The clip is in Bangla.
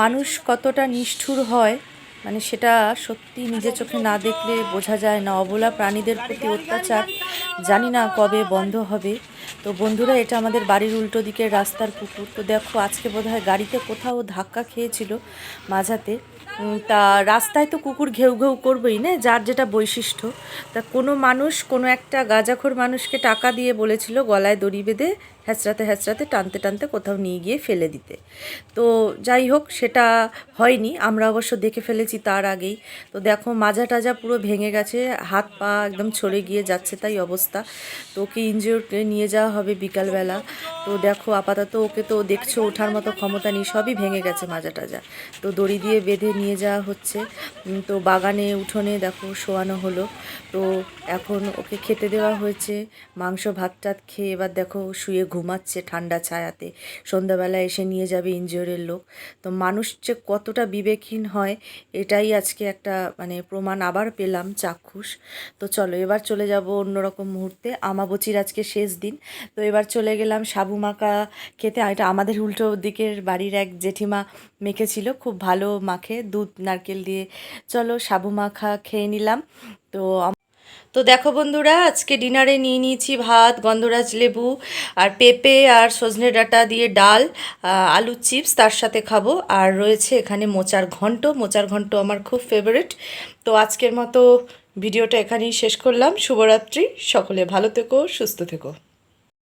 মানুষ কতটা নিষ্ঠুর হয় মানে সেটা সত্যি নিজের চোখে না দেখলে বোঝা যায় না। অবলা প্রাণীদের প্রতি অত্যাচার, জানি না কবে বন্ধ হবে। তো বন্ধুরা, এটা আমাদের বাড়ির উল্টো দিকের রাস্তার কুকুর তো দেখো, আজকে বোধহয় গাড়িতে কোথাও ধাক্কা খেয়েছিল মাঝাতে। তা রাস্তায় তো কুকুর ঘেউ ঘেউ করবেই না, যার যেটা বৈশিষ্ট্য। তা কোনো মানুষ, কোনো একটা গাঁজাখোর মানুষকে টাকা দিয়ে বলেছিল, গলায় দড়ি বেঁধে হ্যাঁচড়াতে হ্যাঁচড়াতে টানতে টানতে কোথাও নিয়ে গিয়ে ফেলে দিতে। তো যাই হোক, সেটা হয়নি। আমরা অবশ্য দেখে ফেলেছি তার আগেই। তো দেখো, মাজা টাজা পুরো ভেঙে গেছে, হাত পা একদম ছড়ে গিয়ে যাচ্ছে তাই অবস্থা। তো ওকে ইনজিওর নিয়ে যাওয়া হবে বিকালবেলা। তো দেখো, আপাতত ওকে তো দেখছ, ওঠার মতো ক্ষমতা নেই, সবই ভেঙে গেছে মাজা টাজা। তো দড়ি দিয়ে বেঁধে নিয়ে যাওয়া হচ্ছে। তো বাগানে, উঠোনে দেখো, শোয়ানো হলো। তো এখন ওকে খেতে দেওয়া হয়েছে, মাংস ভাত টাত খেয়ে এবার দেখো শুয়ে ঘুমাচ্ছে ঠান্ডা ছায়াতে। সন্ধ্যাবেলা এসে নিয়ে যাবে ইনজিওরের লোক। তো মানুষ যে কতটা বিবেকহীন হয়, এটাই আজকে একটা মানে প্রমাণ আবার পেলাম চাক্ষুষ। তো চলো, এবার চলে যাব অন্যরকম মুহূর্তে। আমাবচির আজকে শেষ দিন। তো এবার চলে গেলাম সাবু মাখা খেতে। এটা আমাদের উল্টো দিকের বাড়ির এক জেঠিমা মেখেছিল, খুব ভালো মাখে, দুধ, নারকেল দিয়ে। চলো, সাবু মাখা খেয়ে নিলাম। তো তো দেখো বন্ধুরা, আজকে ডিনারে নিয়ে নিয়েছি ভাত, গন্ধরাজ লেবু আর পেঁপে আর সজনে ডাঁটা দিয়ে ডাল আলু চিপস, তার সাথে খাব। আর রয়েছে এখানে মোচার ঘন্ট। মোচার ঘন্ট আমার খুব ফেভারিট তো আজকের মতো ভিডিওটা এখানেই শেষ করলাম। শুভরাত্রি। সকলে ভালো থেকো, সুস্থ থেকো।